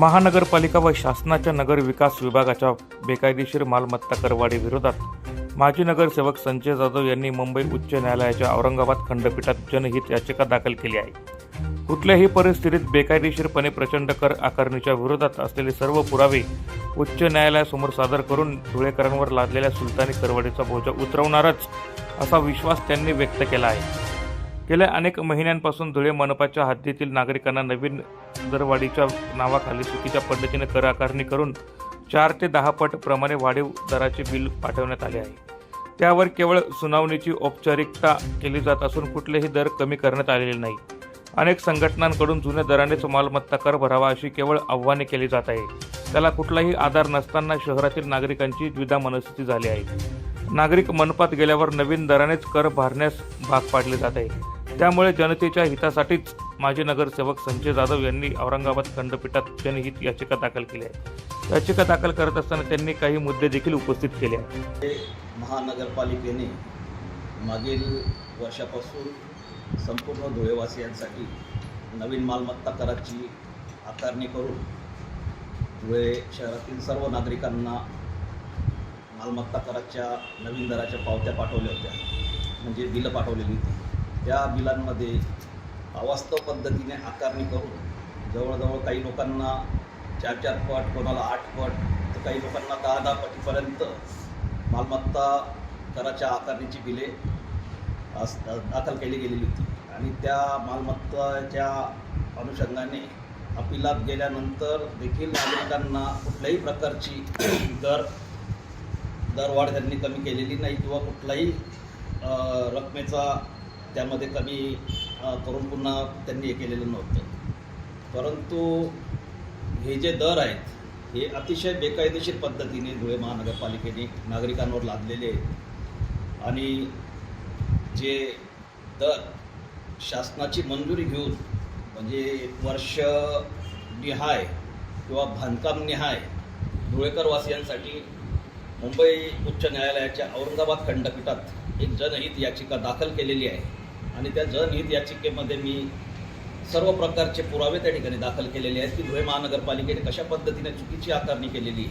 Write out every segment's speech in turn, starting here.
महानगरपालिका व शासनाच्या नगर विकास विभागाच्या बेकायदेशीर मालमत्ता करवाढी विरोधात माजी नगरसेवक संजय जाधव यांनी मुंबई उच्च न्यायालयाच्या औरंगाबाद खंडपीठात जनहित याचिका दाखल केली आहे. कुठल्याही परिस्थितीत बेकायदेशीरपणे प्रचंड कर आकारणीच्या विरोधात असलेले सर्व पुरावे उच्च न्यायालयासमोर सादर करून धुळेकरांवर लादलेल्या सुलतानी करवाडीचा बोजा उतरवणारच असा विश्वास त्यांनी व्यक्त केला आहे. गेल्या अनेक महिन्यांपासून धुळे मनपाच्या हद्दीतील नागरिकांना नवीन दरवाढीच्या नावाखाली चुकीच्या पद्धतीने कर आकारणी करून चार ते दहा पट प्रमाणे वाढीव दराचे बिल पाठवण्यात आले आहे. त्यावर केवळ सुनावणीची औपचारिकता केली जात असून कुठलेही दर कमी करण्यात आलेले नाही. अनेक संघटनांकडून जुन्या दरानेच मालमत्ता कर भरावा अशी केवळ आव्हाने केली जात आहे. त्याला कुठलाही आधार नसताना शहरातील नागरिकांची द्विधा मनस्थिती झाली आहे. नागरिक मनपात गेल्यावर नवीन दरानेच कर भरण्यास भाग पाडले जात आहे. त्यामुळे जनतेच्या हितासाठीच माजी नगरसेवक संजय जाधव यांनी औरंगाबाद खंडपीठात जनहित याचिका दाखल केली आहे. याचिका दाखल करत असताना त्यांनी काही मुद्दे देखील उपस्थित केले आहेत. महानगरपालिकेने मागील वर्षापासून संपूर्ण धुळेवासियांसाठी नवीन मालमत्ता कराची आकारणी करून धुळे शहरातील सर्व नागरिकांना मालमत्ता कराच्या नवीन दराच्या पावत्या पाठवल्या होत्या. म्हणजे बिलं पाठवलेली होती. त्या बिलांमध्ये अवास्तव पद्धतीने आकारणी करून जवळजवळ काही लोकांना चार चार पट कोणाला आठ पट तर काही लोकांना दहा दहा पटीपर्यंत मालमत्ता कराच्या आकारणीची बिले अस दाखल केली गेलेली होती. आणि त्या मालमत्ताच्या अनुषंगाने अपिलात गेल्यानंतर देखील नागरिकांना कुठल्याही प्रकारची दर दरवाढ त्यांनी कमी केलेली नाही किंवा कुठलाही रकमेचा त्यामध्ये कमी करून पुन्हा त्यांनी हे केलेलं नव्हतं. परंतु हे जे दर आहेत हे अतिशय बेकायदेशीर पद्धतीने धुळे महानगरपालिकेने नागरिकांवर लादलेले आहेत. आणि जे दर शासनाची मंजुरी घेऊन म्हणजे वर्ष निहाय किंवा बांधकाम निहाय धुळेकरवासियांसाठी मुंबई उच्च न्यायालयाच्या औरंगाबाद खंडपीठात एक जनहित याचिका दाखल केलेली आहे. आणि त्या जनहित याचिकेमध्ये मी सर्व प्रकारचे पुरावे त्या ठिकाणी दाखल केलेले आहेत की धुळे महानगरपालिकेने कशा पद्धतीने चुकीची आकारणी केलेली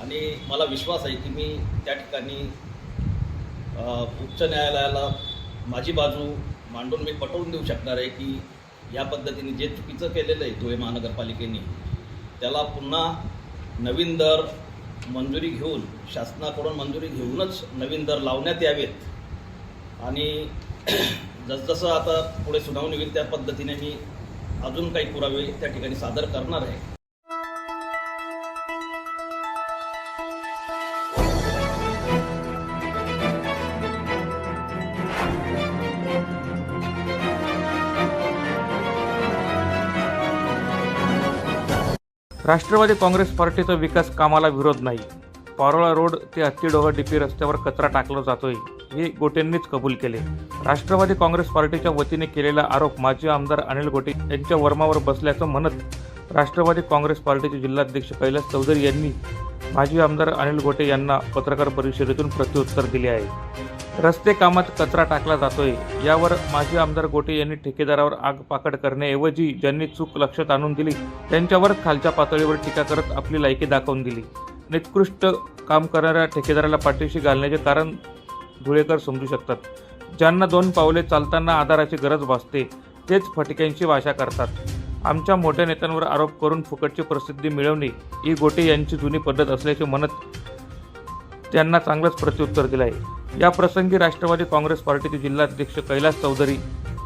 आणि मला विश्वास आहे की मी त्या ठिकाणी उच्च न्यायालयाला माझी बाजू मांडून मी पटवून देऊ शकणार आहे की या पद्धतीने जे चुकीचं केलेलं आहे धुळे महानगरपालिकेने त्याला पुन्हा नवीन दर मंजुरी घेऊन शासनाकडून मंजुरी घेऊनच नवीन दर लावण्यात यावेत. आणि जसजसं आता पुढे सुनावणी होईल त्या पद्धतीने मी अजून काही पुरावे त्या ठिकाणी सादर करणार आहे. राष्ट्रवादी काँग्रेस पार्टीचा विकास कामाला विरोध नाही. पारोळा रोड ते हत्तीडोह डीपी रस्त्यावर कचरा टाकला जातोय हे गोटेंनीच कबूल केले. राष्ट्रवादी काँग्रेस पार्टीच्या वतीने केलेला आरोप माजी आमदार अनिल गोटे यांच्या वर्मावर बसल्याचं म्हणत राष्ट्रवादी काँग्रेस पार्टीचे जिल्हाध्यक्ष कैलास चौधरी यांनी माजी आमदार अनिल गोटे यांना पत्रकार परिषदेतून प्रत्युत्तर दिले आहे. रस्ते कामात कचरा टाकला जातोय. यावर माजी आमदार गोटे यांनी ठेकेदारावर आग पाकड करण्याऐवजी ज्यांनी चूक लक्षात आणून दिली त्यांच्यावर खालच्या पातळीवर टीका करत आपली लायकी दाखवून दिली. निकृष्ट काम करणाऱ्या ठेकेदाराला पाठीशी घालण्याचे कारण धुळेकर समजू शकतात. ज्यांना दोन पावले चालताना आधाराची गरज भासते तेच फटक्यांची भाषा करतात. आमच्या मोठ्या नेत्यांवर आरोप करून फुकटची प्रसिद्धी मिळवणे ही गोटे यांची जुनी पद्धत असल्याचे म्हणत त्यांना चांगलंच प्रत्युत्तर दिलं आहे या प्रसंगी राष्ट्रवादी काँग्रेस पार्टीचे जिल्हाध्यक्ष कैलास चौधरी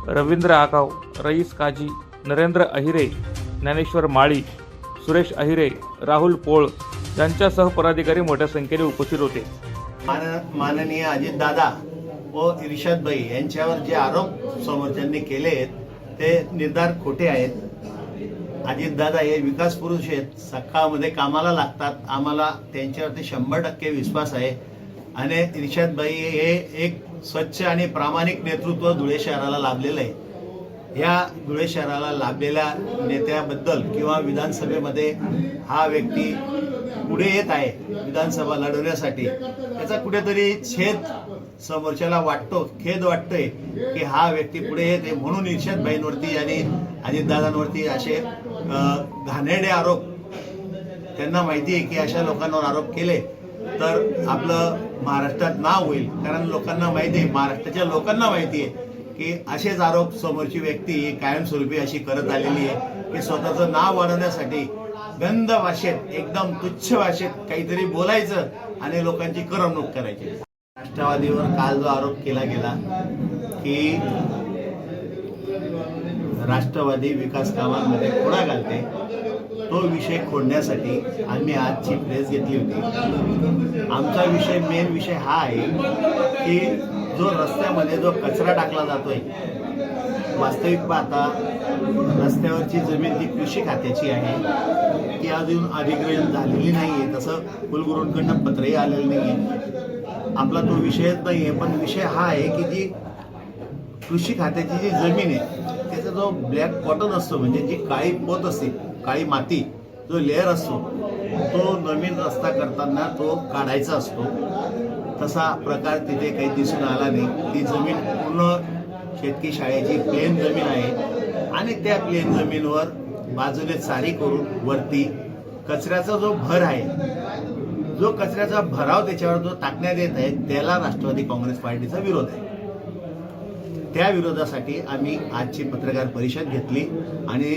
रवींद्र आगाव रईस काजी नरेंद्र अहिरे ज्ञानेश्वर माळी सुरेश अहिरे राहुल पोळ यांच्यासह पदाधिकारी मोठ्या संख्येने उपस्थित होते. मान माननीय अजितदादा व इर्षादबाई यांच्यावर जे आरोप समोरच्यांनी केले आहेत ते निर्धार खोटे आहेत. अजितदादा हे विकास पुरुष आहेत सकाळमध्ये कामाला लागतात. आम्हाला त्यांच्यावरती शंभर टक्के विश्वास आहे. आणि इर्षादबाई हे एक स्वच्छ आणि प्रामाणिक नेतृत्व धुळे शहराला लाभलेलं आहे. या धुळे शहराला लाभलेल्या नेत्याबद्दल किंवा विधानसभेमध्ये हा व्यक्ती पुढे येत आहे विधानसभा लढवण्यासाठी त्याचा कुठेतरी छेद समोरच्याला वाटतो खेद वाटतोय की हा व्यक्ती पुढे येते म्हणून इर्षदबाईंवरती आणि अजितदादांवरती असे घाणेरडे आरोप त्यांना माहिती आहे की अशा लोकांवर आरोप केले तर आपलं महाराष्ट्रात नाव होईल. कारण लोकांना माहिती आहे महाराष्ट्राच्या लोकांना माहिती आहे की असेच आरोप समोरची व्यक्ती ही कायमस्वरूपी अशी करत आलेली आहे की स्वतःचं नाव वाढवण्यासाठी गंध भाषेत एकदम तुच्छ भाषेत काहीतरी बोलायचं आणि लोकांची करमणूक करायची. राष्ट्रवादीवर काल जो आरोप केला गेला की राष्ट्रवादी विकास कामांमध्ये खोडा घालते तो विषय खोडण्यासाठी आम्ही आजची प्रेस घेतली होती. आमचा विषय मेन विषय हा आहे की जो रस्त्यामध्ये जो कचरा टाकला जातोय वास्तविक पाहता रस्त्यावरची जमीन ही कृषी खात्याची आहे. ती अजून अधिग्रहण झालेली नाही आहे तसं कुलगुरूंकडनं पत्रही आलेलं नाही आहे आपला तो विषयच नाही आहे पण विषय हा आहे की जी कृषी खात्याची जी जमीन आहे त्याचा जो ब्लॅक कॉटन असतो म्हणजे जी काळी पोत असते काळी माती जो लेअर असतो तो नवीन रस्ता करताना तो काढायचा असतो. तसा प्रकार तिथे काही दिसून आला नाही. ती जमीन पूर्ण शेतकी शाळेची प्लेन जमीन आहे आणि त्या प्लेन जमीनवर बाजूने चारी करून वरती कचऱ्याचा जो भर आहे जो कचऱ्याचा भराव त्याच्यावर जो टाकण्यात येत आहे त्याला राष्ट्रवादी काँग्रेस पार्टीचा विरोध आहे. त्या विरोधासाठी आम्ही आजची पत्रकार परिषद घेतली आणि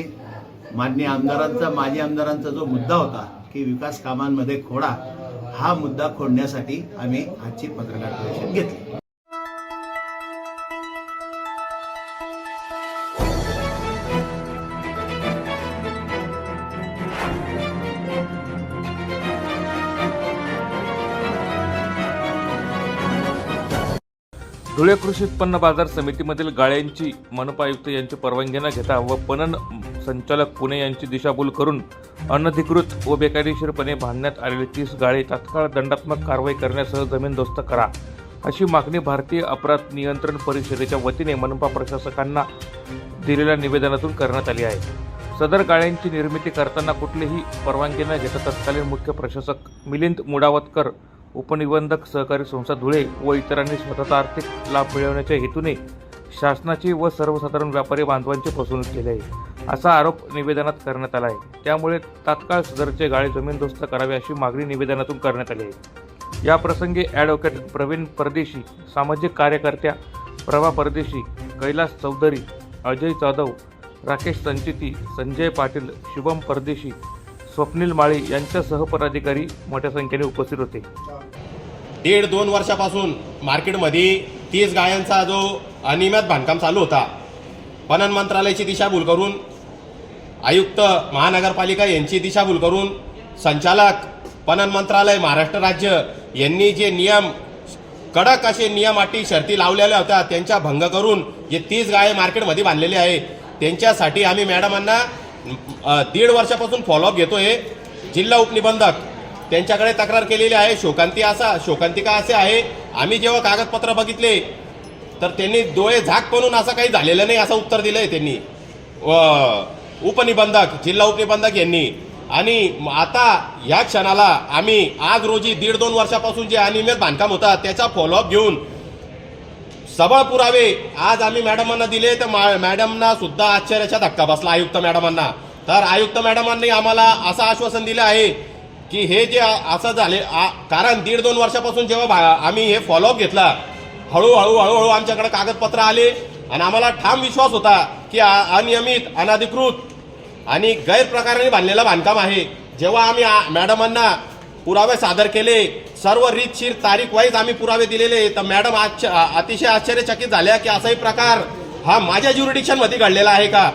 मान्य आमदारांचा माजी आमदारांचा जो मुद्दा होता की विकास कामांमध्ये खोडा हा मुद्दा खोडण्यासाठी आम्ही आजची पत्रकार परिषद घेतली. धुळे कृषी उत्पन्न बाजार समितीमधील गाळ्यांची मनपा आयुक्त यांची परवानगी न घेता व पणन संचालक पुणे यांची दिशाभूल करून अनधिकृत व बेकायदेशीरपणे बांधण्यात आलेली तीस गाळे तात्काळ दंडात्मक कारवाई करण्यासह जमीनदोस्त करा अशी मागणी भारतीय अपराध नियंत्रण परिषदेच्या वतीने मनपा प्रशासकांना दिलेल्या निवेदनातून करण्यात आली आहे. सदर गाळ्यांची निर्मिती करताना कुठलीही परवानगी न घेता तत्कालीन मुख्य प्रशासक मिलिंद मुडावतकर उपनिबंधक सहकारी संस्था धुळे व इतरांनी स्वतःचा आर्थिक लाभ मिळवण्याच्या हेतूने शासनाची व सर्वसाधारण व्यापारी बांधवांची फसवणूक केली आहे. असा आरोप निवेदनात करण्यात आला आहे. त्यामुळे तात्काळ सदरचे गाळे जमीनदोस्त करावे अशी मागणी निवेदनातून करण्यात आली आहे. या प्रसंगी ॲडव्होकेट प्रवीण परदेशी सामाजिक कार्यकर्त्या प्रभा परदेशी कैलास चौधरी अजय जाधव राकेश संचिती संजय पाटील शुभम परदेशी स्वप्नील माळी यांच्यासह पदाधिकारी मोठ्या संख्येने उपस्थित होते. दीड दोन वर्षापासून मार्केटमध्ये तीस गायांचा जो अनियमित बांधकाम चालू होता. पणन मंत्रालयाची दिशाभूल करून आयुक्त महानगरपालिका यांची दिशाभूल करून संचालक पणन मंत्रालय महाराष्ट्र राज्य यांनी जे नियम कडक असे नियम अटी शर्ती लावलेल्या होत्या त्यांच्या भंग करून जे तीस गाय मार्केटमध्ये बांधलेले आहे त्यांच्यासाठी आम्ही मॅडमांना दीड वर्षापासून फॉलोअप घेतोय. जिल्हा उपनिबंधक त्यांच्याकडे तक्रार केलेली आहे. शोकांती असा शोकांतिका असे आहे. आम्ही जेव्हा कागदपत्र बघितले तर त्यांनी डोळे झाक म्हणून असं काही झालेलं नाही असं उत्तर दिलंय त्यांनी. उपनिबंधक जिल्हा उपनिबंधक यांनी. आणि आता या क्षणाला आम्ही आज रोजी दीड दोन वर्षापासून जे अनियमित बांधकाम होता त्याचा फॉलोअप घेऊन सबळ पुरावे आज आम्ही मॅडमांना दिले तर मा- मॅडमना सुद्धा आश्चर्याचा धक्का बसला आयुक्त मॅडमांना. तर आयुक्त मॅडमांनी आम्हाला असं आश्वासन दिलं आहे की हे जे असं झाले आ- कारण दीड दोन वर्षापासून जेव्हा आम्ही हे फॉलोअप घेतला हळूहळू हळूहळू आमच्याकडे कागदपत्र आले आणि आम्हाला ठाम विश्वास होता की अनियमित अनधिकृत आणि गैरप्रकाराने बांधलेलं बांधकाम आहे. जेव्हा आम्ही मॅडमांना पुरावे सादर केले सर्व रीतशीर तारीख वाईज आम्ही पुरावे दिलेले तर मॅडम आज अतिशय आश्चर्यचकित झाल्या की असाही प्रकार हा माझ्या ज्युरिडिक्शनमध्ये घडलेला आहे का?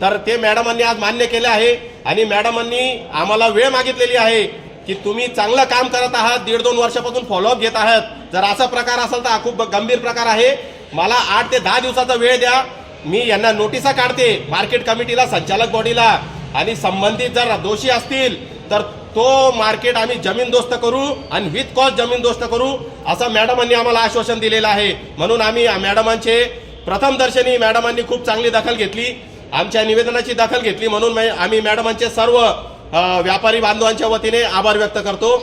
तर ते मॅडमांनी आज मान्य केले आहे आणि मॅडमांनी आम्हाला वेळ मागितलेली आहे की तुम्ही चांगलं काम करत आहात दीड दोन वर्षापासून फॉलोअप घेत आहात. जर असा प्रकार असेल तर हा खूप गंभीर प्रकार आहे. मला आठ ते दहा दिवसाचा वेळ द्या. मी यांना नोटिसा काढते मार्केट कमिटीला संचालक बॉडीला. आणि संबंधित जर दोषी असतील तर तो मार्केट आम्ही जमीनदोस्त करू आणि विथ कॉस्ट जमीनदोस्त करू असं मॅडमांनी आम्हाला आश्वासन दिलेलं आहे. म्हणून आम्ही मॅडमांचे प्रथम दर्शनी मॅडमांनी खूप चांगली दखल घेतली आमच्या निवेदनाची दखल घेतली. म्हणून आम्ही मॅडमांचे सर्व व्यापारी बांधवांच्या वतीने आभार व्यक्त करतो.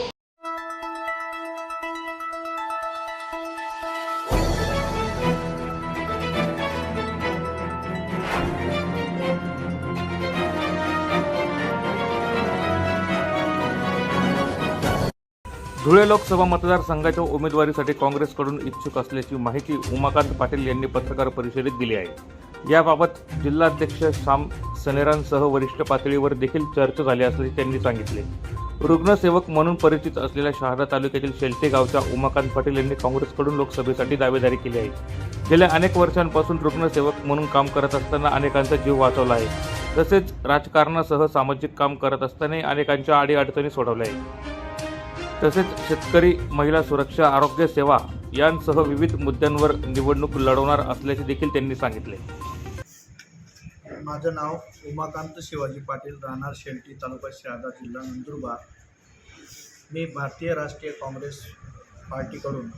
धुळे लोकसभा मतदारसंघाच्या उमेदवारीसाठी काँग्रेसकडून इच्छुक असल्याची माहिती उमाकांत पाटील यांनी पत्रकार परिषदेत दिली आहे. याबाबत जिल्हाध्यक्ष श्याम सनेरांसह वरिष्ठ पातळीवर देखील चर्चा झाली असल्याचे त्यांनी सांगितले. रुग्णसेवक म्हणून परिचित असलेल्या शहादा तालुक्यातील शेलते गावच्या उमाकांत पाटील यांनी काँग्रेसकडून लोकसभेसाठी दावेदारी केली आहे. गेल्या अनेक वर्षांपासून रुग्णसेवक म्हणून काम करत असताना अनेकांचा जीव वाचवला आहे. तसेच राजकारणासह सामाजिक काम करत असतानाही अनेकांच्या अडीअडचणी सोडवल्या आहेत. तसेच शेतकरी महिला सुरक्षा आरोग्य सेवा यांसह विविध मुद्द्यांवर निवडणूक लढवणार असल्याचे देखील त्यांनी सांगितले. माझं नाव उमाकांत शिवाजी पाटील राहणार शेलटी तालुका शहादा जिल्हा नंदुरबार. मी भारतीय राष्ट्रीय काँग्रेस पार्टीकडून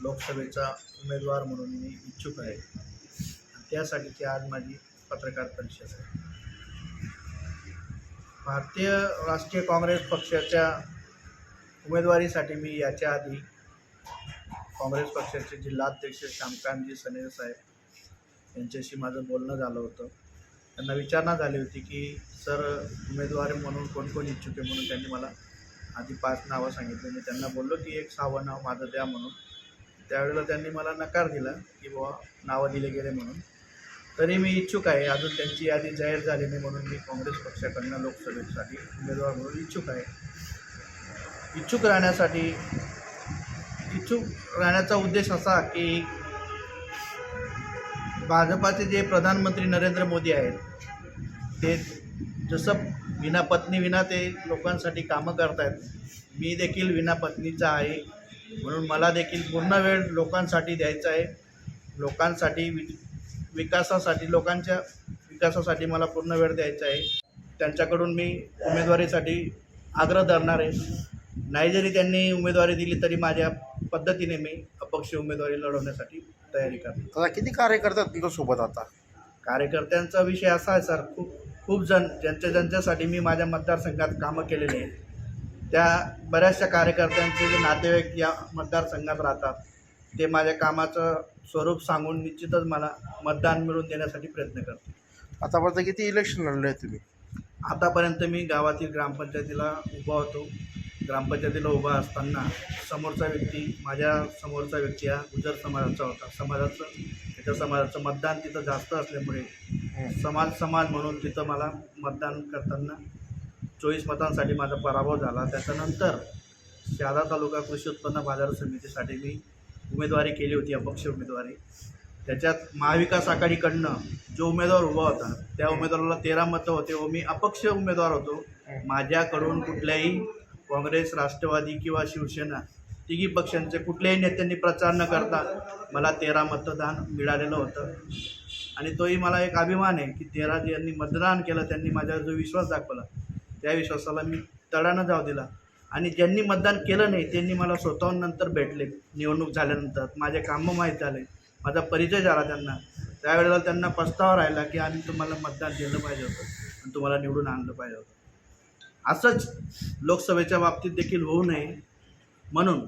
लोकसभेचा उमेदवार म्हणून मी इच्छुक आहे. त्यासाठीची आज माझी पत्रकार परिषद आहे. भारतीय राष्ट्रीय काँग्रेस पक्षाच्या उमेदवारीसाठी मी याच्या आधी काँग्रेस पक्षाचे जिल्हाध्यक्ष श्यामकांतजी सनेर साहेब यांच्याशी माझं बोलणं झालं होतं. त्यांना विचारणा झाली होती की सर उमेदवार म्हणून कोण कोण इच्छुक आहे? म्हणून त्यांनी मला आधी पाच नावं सांगितली. मी त्यांना बोललो की एक सहावं नाव माझं द्या म्हणून. त्यावेळेला त्यांनी मला नकार दिला की बाबा नावं दिले गेले म्हणून. तरी मी इच्छुक आहे. अजून त्यांची यादी जाहीर झाली नाही म्हणून मी काँग्रेस पक्षाकडनं लोकसभेसाठी उमेदवार म्हणून इच्छुक आहे. इच्छुक राहण्यासाठी इच्छुक राहण्याचा उद्देश असा की भाजपाचे जे प्रधानमंत्री नरेंद्र मोदी आहेत ते जसं विना पत्नी विना ते लोकांसाठी कामं करतायत मी देखील विना पत्नीचा आहे. म्हणून मला देखील पूर्ण वेळ लोकांसाठी द्यायचा आहे. लोकांसाठी वि विकासासाठी लोकांच्या विकासासाठी मला पूर्ण वेळ द्यायचा आहे. त्यांच्याकडून मी उमेदवारीसाठी आग्रह धरणार आहे. नाही जरी त्यांनी उमेदवारी दिली तरी माझ्या पद्धतीने मी अपक्ष उमेदवारी लढवण्यासाठी तयारी करणार आता किती कार्यकर्ते आहेत तुमच्यासोबत आता? कार्यकर्त्यांचा विषय असा आहे सर. खूप खूप जण ज्यांच्या ज्यांच्यासाठी मी माझ्या मतदारसंघात कामं केलेली आहेत. त्या बऱ्याचशा कार्यकर्त्यांचे जे नातेवाईक या मतदारसंघात राहतात ते माझ्या कामाचं स्वरूप सांगून निश्चितच मला मतदान मिळवून देण्यासाठी प्रयत्न करतात आतापर्यंत किती इलेक्शन लढले तुम्ही? आतापर्यंत मी गावातील ग्रामपंचायतीला उभा होतो. ग्रामपंचायतीला उभा असताना समोरचा व्यक्ती माझ्या समोरचा व्यक्ती हा गुजर समाजाचा होता. समाजाचं त्याच्या समाजाचं मतदान तिथं जास्त असल्यामुळे समाज समाज म्हणून तिथं मला मतदान करताना चोवीस मतांसाठी माझा पराभव झाला. त्याच्यानंतर शहादा तालुका कृषी उत्पन्न बाजार समितीसाठी मी उमेदवारी केली होती अपक्ष उमेदवारी. त्याच्यात महाविकास आघाडीकडनं जो उमेदवार उभा होता त्या उमेदवाराला तेरा मतं होते व मी अपक्ष उमेदवार होतो. माझ्याकडून कुठल्याही काँग्रेस राष्ट्रवादी किंवा शिवसेना तिघी पक्षांचे कुठल्याही नेत्यांनी प्रचार न करता मला तेरा मतदान मिळालेलं होतं. आणि तोही मला एक अभिमान आहे की तेरा ज्यांनी मतदान केलं त्यांनी माझ्यावर जो विश्वास दाखवला त्या विश्वासाला मी तडानं जाऊ दिला. आणि ज्यांनी मतदान केलं नाही त्यांनी मला स्वतःहून नंतर भेटले. निवडणूक झाल्यानंतर माझे कामं माहीत झाले माझा परिचय झाला त्यांना. त्यावेळेला त्यांना पस्तावा राहिला की आम्ही तुम्हाला मतदान दिलं पाहिजे होतं आणि तुम्हाला निवडून आणलं पाहिजे होतं. असंच लोकसभेच्या बाबतीत देखील होऊ नये. म्हणून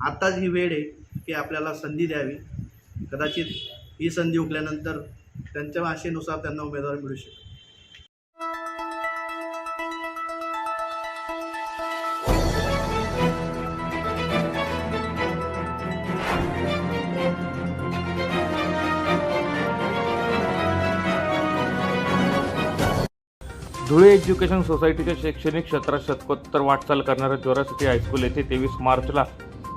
आत्ताच ही वेळ आहे की आपल्याला संधी द्यावी. कदाचित ही संधी उकल्यानंतर त्यांच्या भाषेनुसार त्यांना उमेदवार मिळू शकेल धुळे एज्युकेशन सोसायटीच्या शैक्षणिक क्षेत्रात शतकोत्तर वाटचाल करणाऱ्या जोरासिटी हायस्कूल येथे तेवीस मार्चला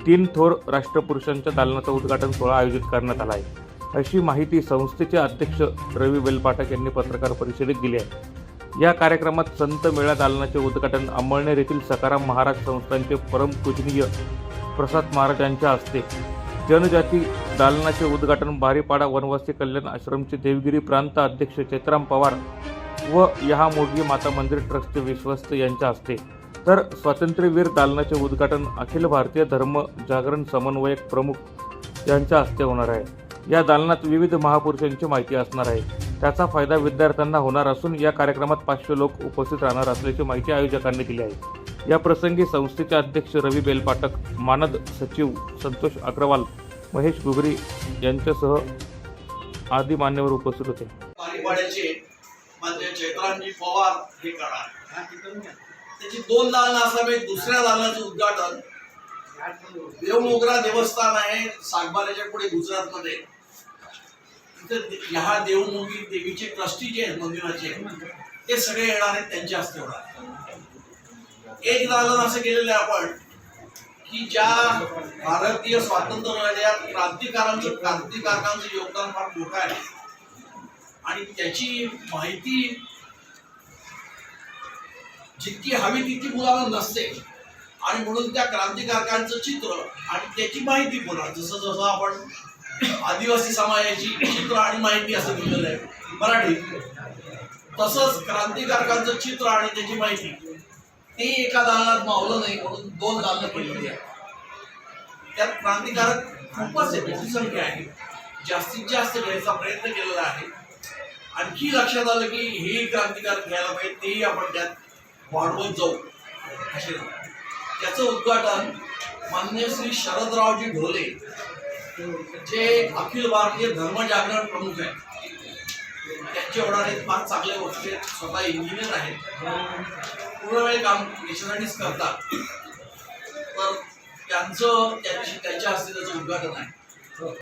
तीन थोर राष्ट्रपुरुषांच्या दालनाचा उद्घाटन सोहळा आयोजित करण्यात आला आहे. अशी माहिती संस्थेचे अध्यक्ष रवी बेलपाठक यांनी पत्रकार परिषदेत दिली आहे. या कार्यक्रमात संत मेळा दालनाचे उद्घाटन अंमळनेर येथील सकाराम महाराज संस्थांचे परमपूजनीय प्रसाद महाराज यांच्या हस्ते. जनजाती दालनाचे उद्घाटन बारीपाडा वनवासी कल्याण आश्रमचे देवगिरी प्रांत अध्यक्ष चैत्राम पवार व यहा मोगी माता मंदिर ट्रस्टचे विश्वस्त यांच्या हस्ते. तर स्वातंत्र्यवीर दालनाचे उद्घाटन अखिल भारतीय धर्म जागरण समन्वयक प्रमुख यांच्या हस्ते होणार आहे. या दालनात विविध महापुरुषांची माहिती असणार आहे. त्याचा फायदा विद्यार्थ्यांना होणार असून या कार्यक्रमात पाचशे लोक उपस्थित राहणार असल्याची माहिती आयोजकांनी दिली आहे. या प्रसंगी संस्थेचे अध्यक्ष रवी बेलपाटक मानद सचिव संतोष अग्रवाल महेश गुगरी यांच्यासह आदी मान्यवर उपस्थित होते. पाणीपाड्याचे चैत्रांजी पवार हे करणार त्याची दोन दालनं असल्यामुळे दुसऱ्या दालनाचं उद्घाटन. देवमोगरा देवस्थान आहे सागबाऱ्याच्या पुढे गुजरातमध्ये. तिथं ह्या देवमोगी देवीचे ट्रस्टी जे आहेत मंदिराचे ते सगळे येणार आहेत त्यांच्या हस्ते होणार एक दालन असं केलेलं आहे आपण की ज्या भारतीय स्वातंत्र्य लढ्यात क्रांतिकारांचं क्रांतिकारकांचं योगदान फार मोठं आहे. आणि त्याची माहिती जितकी हवी तितकी मुलांना नसते. आणि म्हणून त्या क्रांतिकारकांचं चित्र आणि त्याची माहिती पुन्हा जसं जसं आपण आदिवासी समाजाची चित्र आणि माहिती असं दिलेलं आहे मराठीत तसंच क्रांतिकारकांचं चित्र आणि त्याची माहिती ते एका दालनात मावलं नाही म्हणून दोन दालनं पडलेली आहेत. त्यात क्रांतिकारक खूपच आहे मोठी संख्या आहे. जास्तीत जास्त घ्यायचा प्रयत्न केलेला आहे. आणखी लक्षात आलं की हे क्रांतिकारक घ्यायला पाहिजे तेही आपण त्यात वाढवत जाऊ. असे त्याचं उद्घाटन मान्य श्री शरदरावजी ढोले जे अखिल भारतीय धर्मजागरण प्रमुख आहेत. त्यांचे होणारे फार चांगल्या गोष्टी स्वतः इंजिनियर आहेत. पूर्ण वेळ काम याच्यासाठीच करतात. तर त्यांचं त्या त्यांच्या हस्ते त्याचं उद्घाटन आहे.